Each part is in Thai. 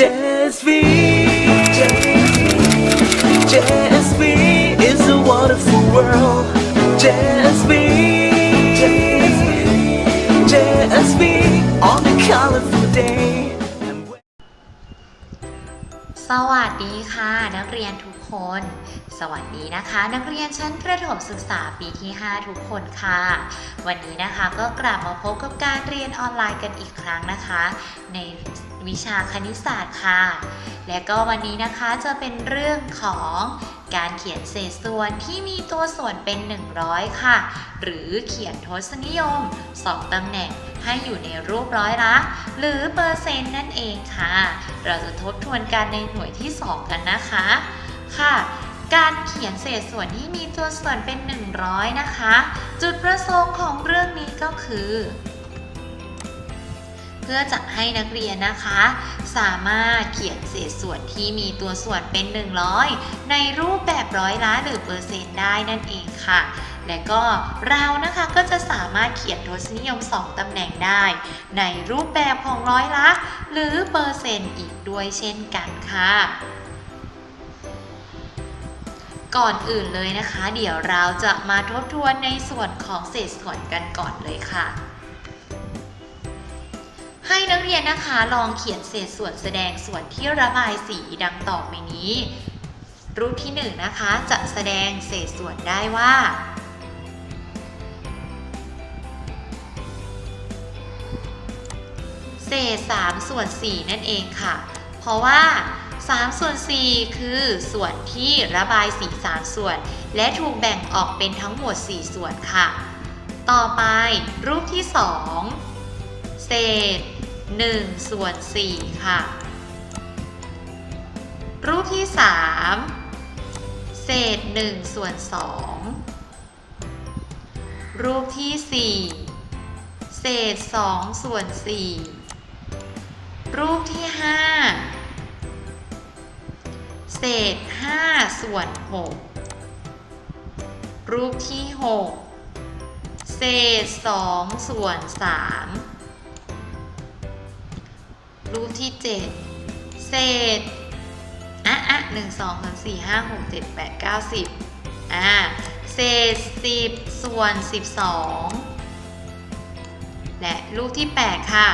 JSV JSV is a wonderful world JSV JSV on a colorful day สวัสดีค่ะ นักเรียนทุกคน สวัสดีนะคะ นักเรียนชั้นประถมศึกษาปีที่ 5 ทุกคนค่ะ วันนี้นะคะก็กลับมาพบกับการเรียนออนไลน์กันอีกครั้งนะคะ ในวิชาคณิตศาสตร์ค่ะ และก็วันนี้นะคะจะเป็นเรื่องของการเขียนเศษส่วนที่มีตัวส่วนเป็น 100 ค่ะ หรือเขียนทศนิยม 2ตำแหน่งให้อยู่ในรูปร้อยละ หรือเปอร์เซ็นต์นั่นเองค่ะ เราจะทบทวนกันในหน่วยที่ 2 กันนะคะ ค่ะ การเขียนเศษส่วนที่มีตัวส่วนเป็น 100 นะคะ จุดประสงค์ของเรื่องนี้ก็คือ เพื่อจะให้นักเรียนนะคะ สามารถเขียนเศษส่วนที่มีตัวส่วนเป็น 100 ในรูปแบบร้อยละหรือเปอร์เซ็นต์ได้นั่นเองค่ะ และก็เรานะคะก็จะสามารถเขียนทศนิยม 2 ตำแหน่งได้ ในรูปแบบของร้อยละ หรือเปอร์เซ็นต์อีกด้วยเช่นกันค่ะ ก่อนอื่นเลยนะคะ เดี๋ยวเราจะมาทบทวนในส่วนของเศษส่วนกันก่อนเลยค่ะ ให้นักเรียนนะคะลองเขียนเศษส่วนแสดงส่วนที่ระบายสีดังต่อไปนี้ รูปที่1นงนะคะจะแสดงเศษส่วนได้ว่าเศษ3ส่วน4นั่นเองค่ะ เพราะว่า 3 ส่วน 4 คือส่วนที่ระบายสี 3 ส่วน และถูกแบ่งออกเป็นทั้งหมด 4 ส่วนค่ะ ต่อไปรูปที่ 2 เศษ 1 ส่วน 4 ค่ะ รูปที่ 3 เศษ 1 ส่วน 2 รูปที่ 4 เศษ 2 ส่วน 4 รูปที่ 5 เศษ 5 ส่วน 6 รูปที่ 6 เศษ 2 ส่วน 3 รูปที่ 7 เศษอะอะหนึ่งสองสามสี่ห้าหกเจ็ดแปดเก้าสิบอ่าเศษสิบส่วนสิบสองและรูปที่8ค่ะ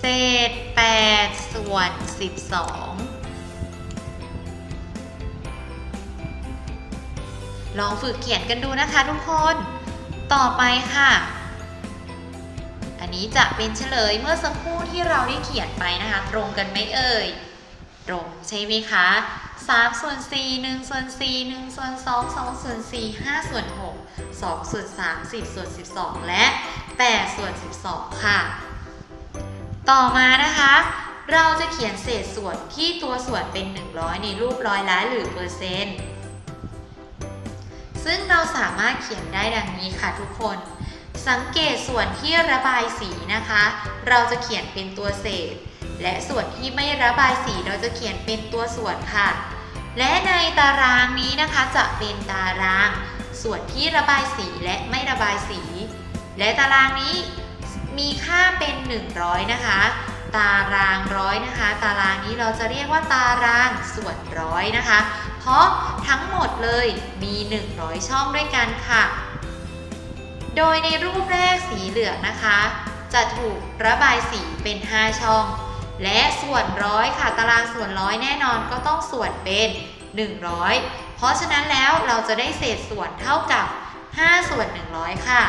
เศษ8ส่วน12 ลองฝึกเขียนกันดูนะคะทุกคน ต่อไปค่ะ อันนี้จะเป็นเฉลยเมื่อสักครู่ที่เราได้เขียนไปนะคะ ตรงกันไหมเอ่ย ตรงใช่ไหมคะ3ส่วน4 1ส่วน4 1ส่วน2 2ส่วน4 5ส่วน6 2ส่วน3 10ส่วน12 และ8ส่วน12 ค่ะ ต่อมานะคะ เราจะเขียนเศษส่วนที่ตัวส่วนเป็น 100 ในรูปร้อยละหรือเปอร์เซ็นต์ ซึ่งเราสามารถเขียนได้ดังนี้ค่ะทุกคน สังเกตส่วนที่ระบายสีนะคะ เราจะเขียนเป็นตัวเศษ และส่วนที่ไม่ระบายสีเราจะเขียนเป็นตัวส่วนค่ะ และในตารางนี้นะคะจะเป็นตาราง ส่วนที่ระบายสีและไม่ระบายสี และตารางนี้มีค่าเป็น 100 นะคะ ตารางร้อยนะคะ ตารางนี้เราจะเรียกว่าตารางส่วนร้อยนะคะ ราะทั้งหมดเลยมี 100 ช่องด้วยกันค่ะ โดยในรูปแรกสีเหลืองนะคะ จะถูกระบายสีเป็น 5 ช่อง และส่วนร้อยค่ะตารางส่วนร้อยแน่นอนก็ต้องส่วนเป็น 100 เพราะฉะนั้นแล้วเราจะได้เศษส่วนเท่ากับ 5 ส่วน 100 ค่ะ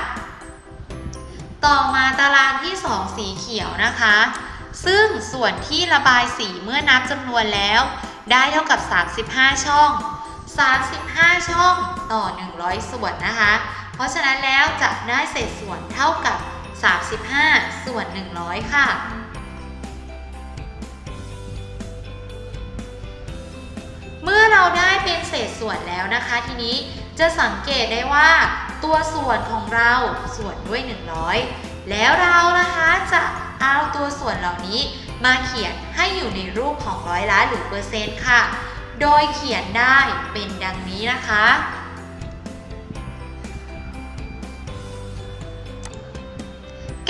ต่อมาตารางที่ 2 สีเขียวนะคะ ซึ่งส่วนที่ระบายสีเมื่อนับจำนวนแล้ว ได้เท่ากับ 35 ช่อง 35 ช่องต่อ 100 ส่วนนะคะ เพราะฉะนั้นแล้วจะได้เศษส่วนเท่ากับ 35 ส่วน 100 ค่ะเมื่อเราได้เป็นเศษส่วนแล้วนะคะ ทีนี้จะสังเกตได้ว่า ตัวส่วนของเราส่วนด้วย 100 แล้วเรานะคะจะ เอาตัวส่วนเหล่านี้มาเขียนให้อยู่ในรูปของร้อยละหรือเปอร์เซ็นต์ค่ะ โดยเขียนได้เป็นดังนี้นะคะ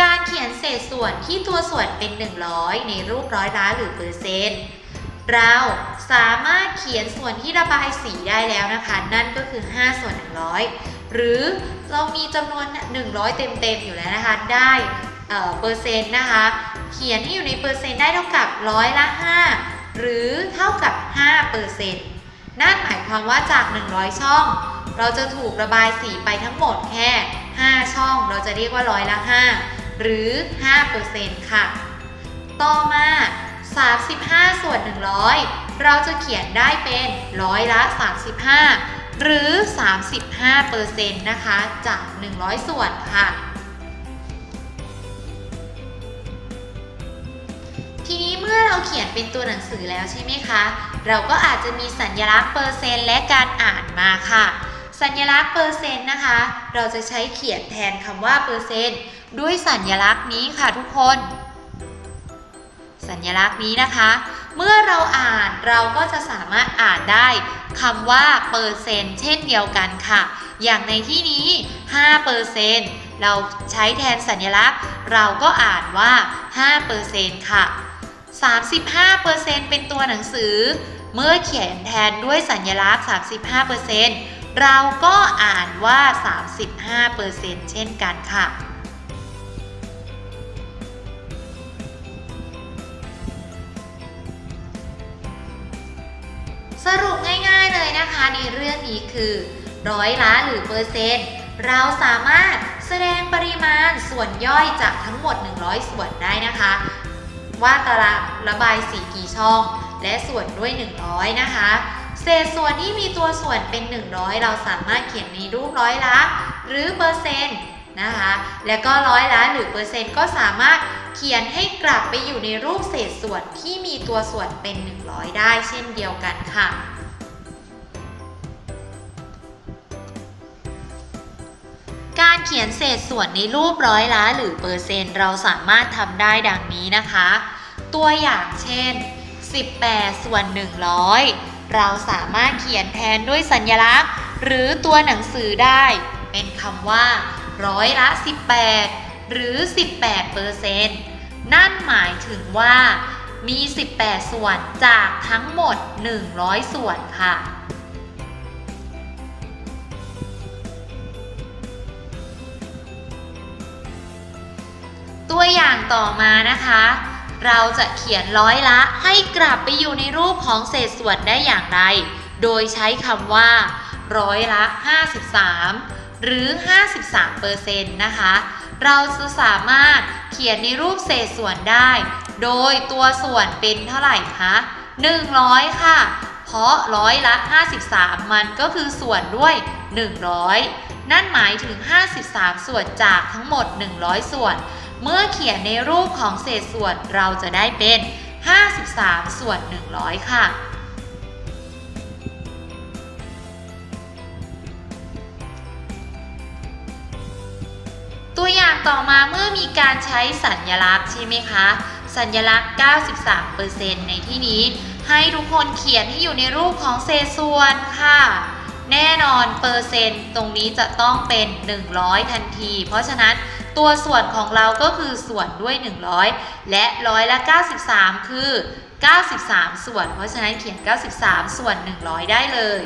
การเขียนเศษส่วนที่ตัวส่วนเป็น 100 ในรูปร้อยล้านหรือเปอร์เซ็นต์เราสามารถเขียนส่วนที่ระบายสีได้แล้วนะคะ นั่นก็คือ 5 ส่วน 100 หรือเรามีจำนวน 100 เต็มๆอยู่แล้วนะคะ ได้ เออเปอร์เซ็นต์นะคะ เขียนให้อยู่ในเปอร์เซ็นต์ได้เท่ากับร้อยละ 5 หรือเท่ากับ5เปอร์เซ็นต์นั่นหมายความว่าจาก 100 ช่อง เราจะถูกระบายสีไปทั้งหมดแค่ 5 ช่อง เราจะเรียกว่าร้อยละ 5 หรือ5%ค่ะ ต่อมา 35 ส่วน 100 เราจะเขียนได้เป็นร้อยละ 35 หรือ 35%นะคะ จาก 100 ส่วนค่ะ ทีนี้เมื่อเราเขียนเป็นตัวหนังสือแล้วใช่ไหมคะ เราก็อาจจะมีสัญลักษณ์เปอร์เซ็นต์และการอ่านมาค่ะ สัญลักษณ์เปอร์เซ็นต์นะคะ เราจะใช้เขียนแทนคำว่าเปอร์เซ็นต์ด้วยสัญลักษณ์นี้ค่ะทุกคน สัญลักษณ์นี้นะคะ เมื่อเราอ่านเราก็จะสามารถอ่านได้คำว่าเปอร์เซ็นต์เช่นเดียวกันค่ะ อย่างในที่นี้5เปอร์เซ็นต์เราใช้แทนสัญลักษณ์ เราก็อ่านว่า5เปอร์เซนค่ะ 35%เป็นตัวหนังสือ เมื่อเขียนแทนด้วยสัญลักษณ์ 35%เราก็อ่านว่า 35%เช่นกันค่ะสรุปง่ายๆเลยนะคะในเรื่องนี้คือร้อยละหรือเปอร์เซ็นต์ เราสามารถแสดงปริมาณส่วนย่อยจากทั้งหมด 100 ส่วนได้นะคะ ว่าตารางระบายสีกี่ช่อง และส่วนด้วย 100 นะคะ เศษส่วนที่มีตัวส่วนเป็น 100 เราสามารถเขียนในรูปร้อยละหรือเปอร์เซ็นต์นะคะ แล้วก็ร้อยละหรือเปอร์เซ็นต์ก็สามารถเขียนให้กลับไปอยู่ในรูปเศษส่วนที่มีตัวส่วนเป็น 100 ได้เช่นเดียวกันค่ะ การเขียนเศษส่วนในรูปร้อยละหรือเปอร์เซ็นต์ เราสามารถทำได้ดังนี้นะคะ ตัวอย่างเช่น 18 ส่วน 100 เราสามารถเขียนแทนด้วยสัญลักษณ์ หรือตัวหนังสือได้ เป็นคำว่า ร้อยละ 18 หรือ 18เปอร์เซ็นต์นั่นหมายถึงว่ามี 18 ส่วนจากทั้งหมด 100 ส่วนค่ะ ตัวอย่างต่อมานะคะ เราจะเขียนร้อยละให้กลับไปอยู่ในรูปของเศษส่วนได้อย่างไร โดยใช้คำว่า ร้อยละ 53 หรือ 53เปอร์เซ็นต์นะคะ เราจะสามารถเขียนในรูปเศษส่วนได้ โดยตัวส่วนเป็นเท่าไหร่คะ100 ค่ะ เพราะร้อยละ 53 มันก็คือส่วนด้วย 100 นั่นหมายถึง 53 ส่วนจากทั้งหมด 100 ส่วน เมื่อเขียนในรูปของเศษส่วนเราจะได้เป็น 53 ส่วน 100 ค่ะ ตัวอย่างต่อมาเมื่อมีการใช้สัญลักษณ์ใช่ไหมคะ สัญลักษณ์ 93%ในที่นี้ให้ทุกคนเขียนให้อยู่ในรูปของเศษส่วนค่ะ แน่นอนเปอร์เซ็นต์ตรงนี้จะต้องเป็น 100 ทันที เพราะฉะนั้น ตัวส่วนของเราก็คือส่วนด้วย 100 และร้อยละ 93 คือ 93 ส่วน เพราะฉะนั้นเขียน 93 ส่วน 100 ได้เลย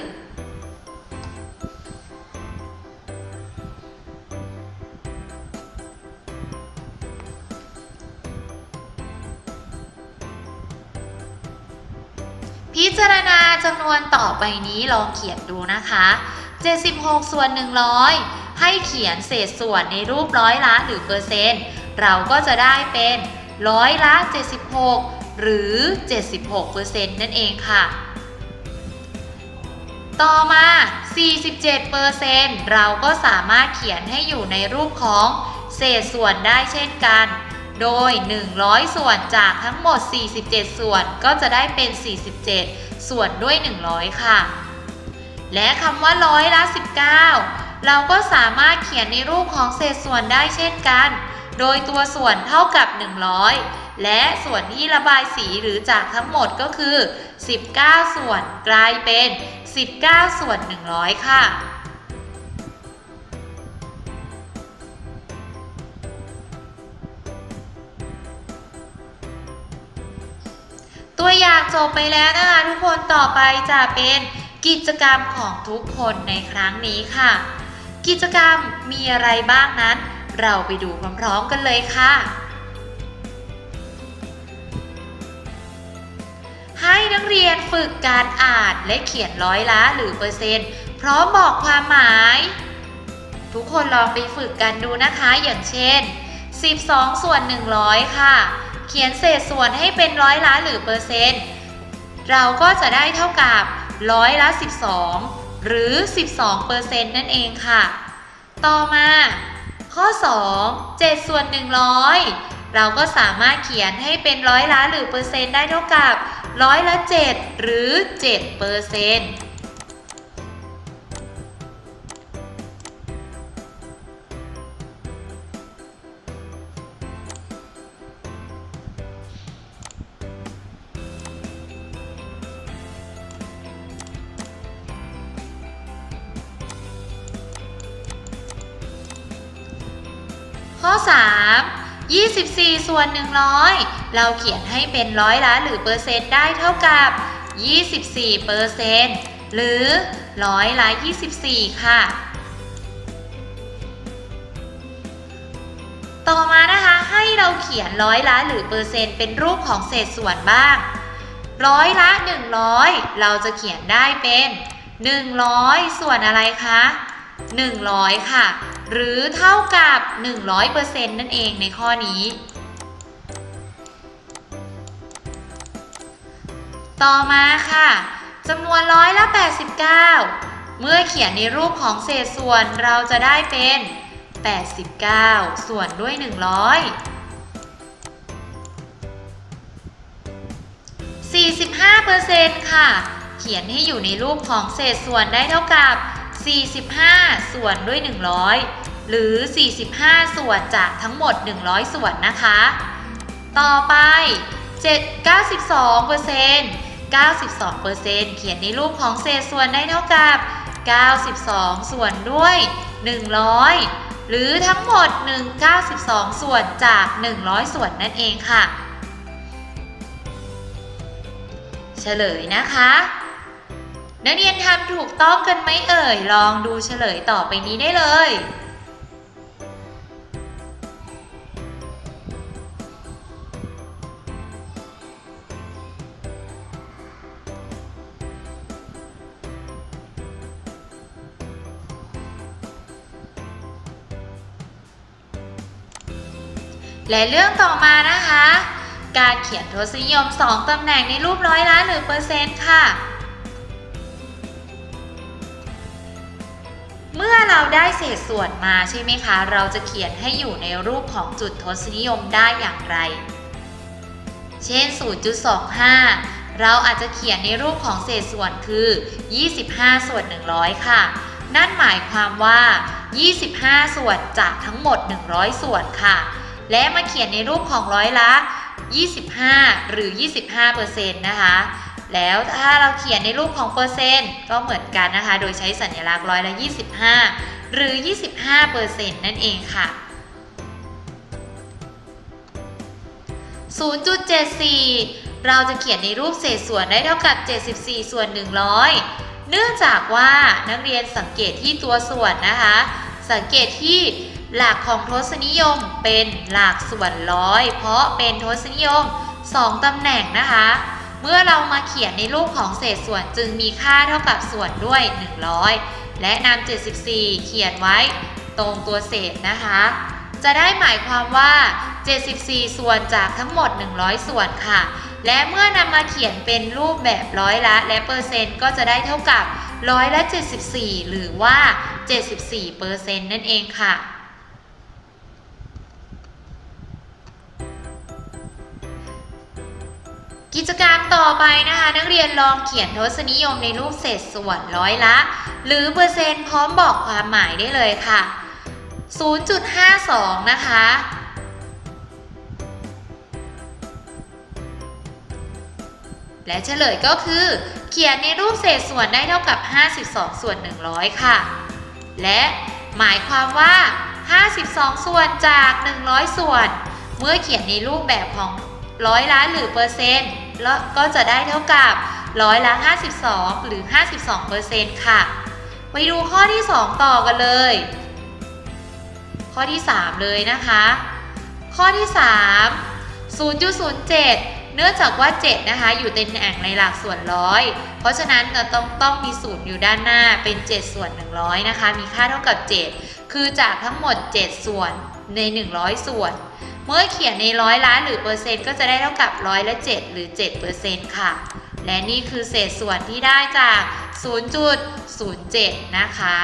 พิจารณาจำนวนต่อไปนี้ลองเขียนดูนะคะ 76 ส่วน 100 ให้เขียนเศษส่วนในรูปร้อยละหรือเปอร์เซ็นต์ เราก็จะได้เป็นร้อยละ 76 หรือ 76เปอร์เซ็นต์นั่นเองค่ะ ต่อมา 47เปอร์เซ็นต์เราก็สามารถเขียนให้อยู่ในรูปของเศษส่วนได้เช่นกัน โดย 100 ส่วนจากทั้งหมด 47 ส่วนก็จะได้เป็น 47 ส่วนด้วย 100 ค่ะ และคำว่าร้อยละ 19 เราก็สามารถเขียนในรูปของเศษส่วนได้เช่นกัน โดยตัวส่วนเท่ากับ 100 และส่วนที่ระบายสีหรือจากทั้งหมดก็คือ 19 ส่วนกลายเป็น 19 ส่วน 100 ค่ะตัวอย่างจบไปแล้วนะคะทุกคนต่อไปจะเป็นกิจกรรมของทุกคนในครั้งนี้ค่ะ กิจกรรมมีอะไรบ้างนั้น เราไปดูพร้อมๆกันเลยค่ะ ให้นักเรียนฝึกการอ่านและเขียนร้อยละหรือเปอร์เซ็นต์พร้อมบอกความหมาย ทุกคนลองไปฝึกกันดูนะคะอย่างเช่น 12 ส่วน 100 ค่ะ เขียนเศษส่วนให้เป็นร้อยละหรือเปอร์เซ็นต์เราก็จะได้เท่ากับร้อยละ 12 หรือ 12เปอร์เซ็นต์นั่นเองค่ะ ต่อมา ข้อ 2 7 ส่วน 100 เราก็สามารถเขียนให้เป็นร้อยละหรือเปอร์เซ็นต์ได้เท่ากับร้อยละ 7 หรือ7เปอร์เซ็นต์ 3 24 ส่วน 100 เราเขียนให้เป็นร้อยละหรือเปอร์เซ็นต์ได้เท่ากับ 24เปอร์เซ็นต์หรือร้อยละ24 ค่ะ ต่อมานะคะให้เราเขียนร้อยละหรือเปอร์เซ็นต์เป็นรูปของเศษส่วนบ้าง ร้อยละ 100 เราจะเขียนได้เป็น 100 ส่วนอะไรคะ 100 ค่ะ หรือเท่ากับ 100%นั่นเองในข้อนี้ ต่อมาค่ะจำนวนร้อยละ89 เมื่อเขียนในรูปของเศษส่วนเราจะได้เป็น 89 ส่วนด้วย 100 45%ค่ะ เขียนให้อยู่ในรูปของเศษส่วนได้เท่ากับ 45 ส่วนด้วย 100 หรือ 45 ส่วนจากทั้งหมด 100 ส่วนนะคะ ต่อไป7 92เปอร์เซ็นต์92เปอร์เซ็นต์เขียนในรูปของเศษส่วนได้เท่ากับ 92 ส่วนด้วย 100 หรือทั้งหมด 1 92 ส่วนจาก 100 ส่วนนั่นเองค่ะ เฉลยนะคะ นักเรียนทำถูกต้องกันไหมเอ่ย ลองดูเฉลยต่อไปนี้ได้เลย และเรื่องต่อมานะคะ การเขียนทศนิยม 2 ตำแหน่งในรูปร้อยล้านหรือเปอร์เซ็นต์ค่ะ เมื่อเราได้เศษส่วนมาใช่ไหมคะ เราจะเขียนให้อยู่ในรูปของจุดทศนิยมได้อย่างไร เช่น 0.25 เราอาจจะเขียนในรูปของเศษส่วนคือ 25 ส่วน 100 ค่ะ นั่นหมายความว่า 25 ส่วนจากทั้งหมด 100 ส่วนค่ะ และมาเขียนในรูปของร้อยละ 25 หรือ 25เปอร์เซ็นต์นะคะ แล้วถ้าเราเขียนในรูปของเปอร์เซ็นต์ก็เหมือนกันนะคะ โดยใช้สัญลักษณ์ร้อยละ 25 หรือ 25เปอร์เซ็นต์นั่นเองค่ะ 0.74 เราจะเขียนในรูปเศษส่วนได้เท่ากับ 74 ส่วน 100 เนื่องจากว่านักเรียนสังเกตที่ตัวส่วนนะคะ สังเกตที่หลักของทศนิยมเป็นหลักส่วนร้อย เพราะเป็นทศนิยม 2ตำแหน่งนะคะ เมื่อเรามาเขียนในรูปของเศษส่วนจึงมีค่าเท่ากับส่วนด้วย 100 และนำ74 เขียนไว้ตรงตัวเศษนะคะ จะได้หมายความว่า 74 ส่วนจากทั้งหมด 100 ส่วนค่ะ และเมื่อนำมาเขียนเป็นรูปแบบร้อยละ และเปอร์เซ็นต์ก็จะได้เท่ากับร้อยละ 74 หรือว่า 74เปอร์เซ็นต์นั่นเองค่ะ กิจกรรมต่อไปนะคะ นักเรียนลองเขียนทศนิยมในรูปเศษส่วนร้อยละ หรือเปอร์เซ็นต์พร้อมบอกความหมายได้เลยค่ะ 0.52 นะคะ และเฉลยก็คือ เขียนในรูปเศษส่วนได้เท่ากับ 52 ส่วน 100 ค่ะ และหมายความว่า 52 ส่วนจาก 100 ส่วน เมื่อเขียนในรูปแบบของร้อยล้านหรือเปอร์เซ็นต์ แล้วก็จะได้เท่ากับร้อยละ52 หรือ 52%ค่ะ ไปดูข้อที่ 2 ต่อกันเลย ข้อที่ 3 เลยนะคะ ข้อที่ 3 0.07 เนื่องจากว่า 7 นะคะ อยู่ในแหน่งในหลักส่วนร้อย เพราะฉะนั้นเราต้องต้องมีศูนย์อยู่ด้านหน้าเป็น 7 ส่วน 100 นะคะ มีค่าเท่ากับ 7 คือจากทั้งหมด 7 ส่วนใน 100 ส่วน เมื่อเขียนในร้อยล้านหรือเปอร์เซ็นต์ก็จะได้เท่ากับร้อยละ7หรือ7เปอร์เซ็นต์ค่ะ และนี่คือเศษส่วนที่ได้จาก 0.07 นะคะ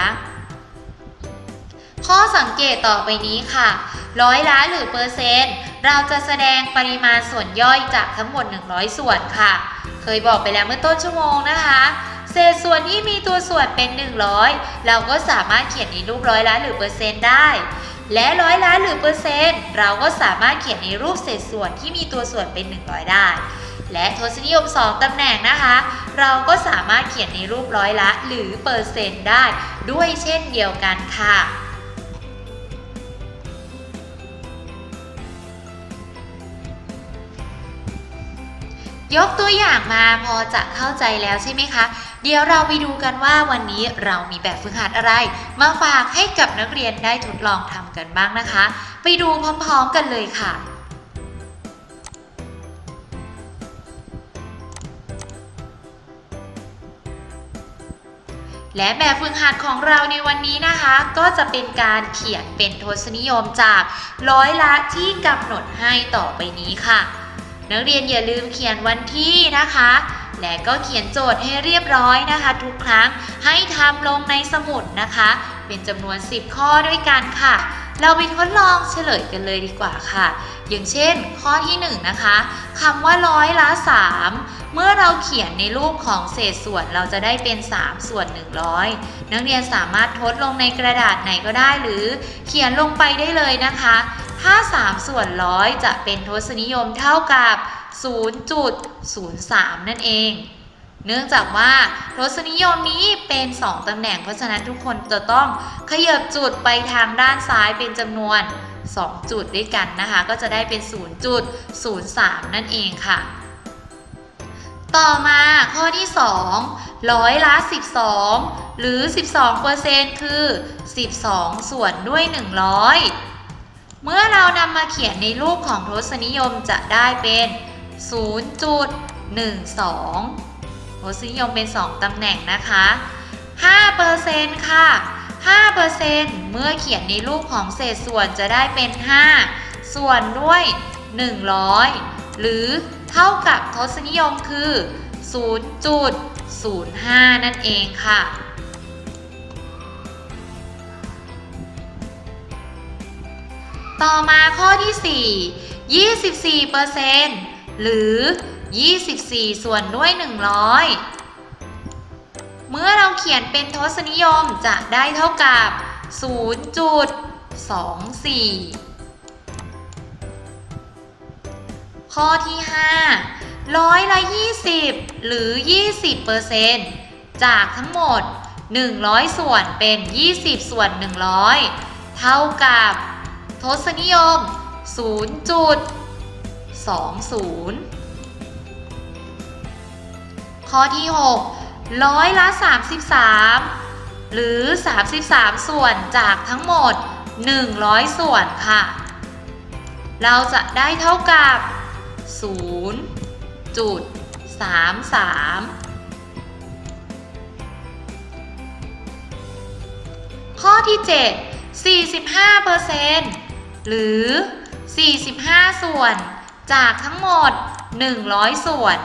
ข้อสังเกตต่อไปนี้ค่ะร้อยล้านหรือเปอร์เซ็นต์ เราจะแสดงปริมาณส่วนย่อยจากทั้งหมด 100 ส่วนค่ะ เคยบอกไปแล้วเมื่อต้นชั่วโมงนะคะเศษส่วนที่มีตัวส่วนเป็น 100 เราก็สามารถเขียนในรูปร้อยล้านหรือเปอร์เซ็นต์ได้ และร้อยล้านหรือเปอร์เซ็นต์ เราก็สามารถเขียนในรูปเศษส่วนที่มีตัวส่วนเป็น 100 ได้ และทศนิยม 2ตำแหน่งนะคะ เราก็สามารถเขียนในรูปร้อยละหรือเปอร์เซ็นต์ได้ด้วยเช่นเดียวกันค่ะ ยกตัวอย่างมาพอจะเข้าใจแล้วใช่ไหมคะ เดี๋ยวเราไปดูกันว่าวันนี้เรามีแบบฝึกหัดอะไร มาฝากให้กับนักเรียนได้ทดลองทำกันบ้างนะคะ ไปดูพร้อมๆกันเลยค่ะและแบบฝึกหัดของเราในวันนี้นะคะ ก็จะเป็นการเขียนเป็นทศนิยมจากร้อยละที่กำหนดให้ต่อไปนี้ค่ะ นักเรียนอย่าลืมเขียนวันที่นะคะ และก็เขียนโจทย์ให้เรียบร้อยนะคะ ทุกครั้งให้ทำลงในสมุดนะคะ เป็นจำนวน 10 ข้อด้วยกันค่ะ เราไปทดลองเฉลยกันเลยดีกว่าค่ะ อย่างเช่น ข้อที่ 1 นะคะคำว่าร้อยละ 3 เมื่อเราเขียนในรูปของเศษส่วนเราจะได้เป็น 3 ส่วน 100 นักเรียนสามารถทดลงในกระดาษไหนก็ได้หรือเขียนลงไปได้เลยนะคะ ถ้า 3 ส่วนร้อยจะเป็นทศนิยมเท่ากับ 0.03 นั่นเอง เนื่องจากว่าทศนิยมนี้เป็น 2 ตำแหน่ง เพราะฉะนั้นทุกคนจะต้องขยับจุดไปทางด้านซ้ายเป็นจำนวน 2 จุดด้วยกันนะคะ ก็จะได้เป็น 0.03 นั่นเองค่ะ ต่อมาข้อที่ 2 ร้อยละ 12 หรือ 12%คือ 12 ส่วนด้วย 100 เมื่อเรานำมาเขียนในรูปของทศนิยมจะได้เป็น 0.12ทศนิยมเป็น 2ตำแหน่งนะคะ 5%ค่ะ 5%เมื่อเขียนในรูปของเศษส่วนจะได้เป็น 5 ส่วนด้วย 100 หรือเท่ากับทศนิยมคือ 0.05 นั่นเองค่ะ ต่อมาข้อที่ 4 24%หรือ 24 ส่วนด้วย 100 เมื่อเราเขียนเป็นทศนิยมจะได้เท่ากับ 0.24 ข้อที่ 5 ร้อยละ 20 หรือ 20%จากทั้งหมด 100 ส่วนเป็น 20 ส่วน 100 เท่ากับ ทศนิยม 0.20 ข้อที่ 6 ร้อยละ 33 หรือ 33 ส่วนจากทั้งหมด 100 ส่วนค่ะ เราจะได้เท่ากับ 0.33 ข้อที่ 7 45% หรือ 45 ส่วนจากทั้งหมด 100 ส่วน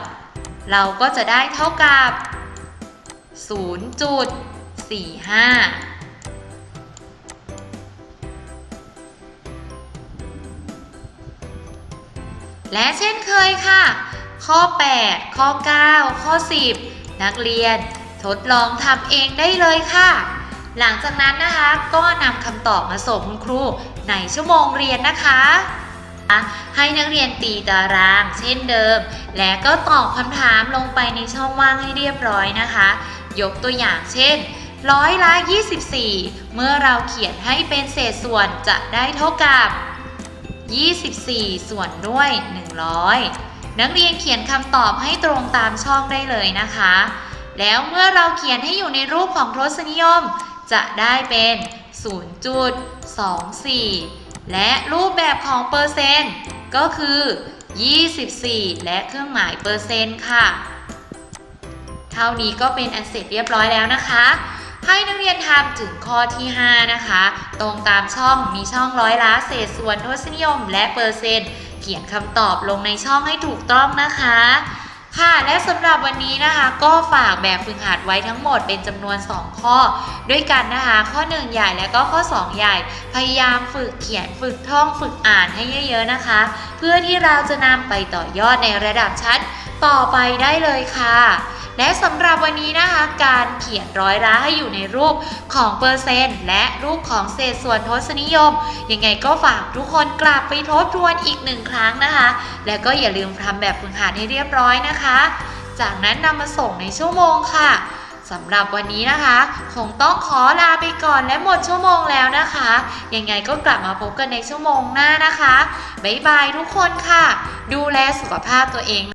เราก็จะได้เท่ากับ 0.45และเช่นเคยค่ะ ข้อ 8 ข้อ 9 ข้อ 10 นักเรียนทดลองทำเองได้เลยค่ะ หลังจากนั้นนะคะก็นำคำตอบมาส่งคุณครูในชั่วโมงเรียนนะคะ ให้นักเรียนตีตาราง เช่นเดิม และก็ตอบคำถามลงไปในช่องว่างให้เรียบร้อยนะคะ ยกตัวอย่างเช่นร้อยละ 24 เมื่อเราเขียนให้เป็นเศษส่วนจะได้เท่ากับ 24 ส่วนด้วย 100 นักเรียนเขียนคำตอบให้ตรงตามช่องได้เลยนะคะ แล้วเมื่อเราเขียนให้อยู่ในรูปของทศนิยม จะได้เป็น 0.24 และรูปแบบของเปอร์เซ็นต์ก็คือ 24 และเครื่องหมายเปอร์เซ็นต์ค่ะ เท่านี้ก็เป็นอันเสร็จเรียบร้อยแล้วนะคะ ให้นักเรียนทำถึงข้อที่ 5 นะคะ ตรงตามช่องมีช่องร้อยละเศษส่วนทศนิยมและเปอร์เซ็นต์ เขียนคำตอบลงในช่องให้ถูกต้องนะคะ ค่ะ และสำหรับวันนี้นะคะ ก็ฝากแบบฝึกหัดไว้ทั้งหมดเป็นจำนวน 2 ข้อ ด้วยกันนะคะ ข้อ 1 ใหญ่และก็ข้อ 2 ใหญ่ พยายามฝึกเขียนฝึกท่องฝึกอ่านให้เยอะๆนะคะ เพื่อที่เราจะนำไปต่อยอดในระดับชั้นต่อไปได้เลยค่ะ และสำหรับวันนี้นะคะการเขียนร้อยละให้อยู่ในรูปของเปอร์เซ็นต์ และรูปของเศษส่วนทศนิยม ยังไงก็ฝากทุกคนกลับไปทบทวนอีกหนึ่งครั้งนะคะ แล้วก็อย่าลืมทำแบบฝึกหัดให้เรียบร้อยนะคะ จากนั้นนำมาส่งในชั่วโมงค่ะสำหรับวันนี้นะคะ คงต้องขอลาไปก่อนและหมดชั่วโมงแล้วนะคะ ยังไงก็กลับมาพบกันในชั่วโมงหน้านะคะ บ๊ายบายทุกคนค่ะ ดูแลสุขภาพตัวเอง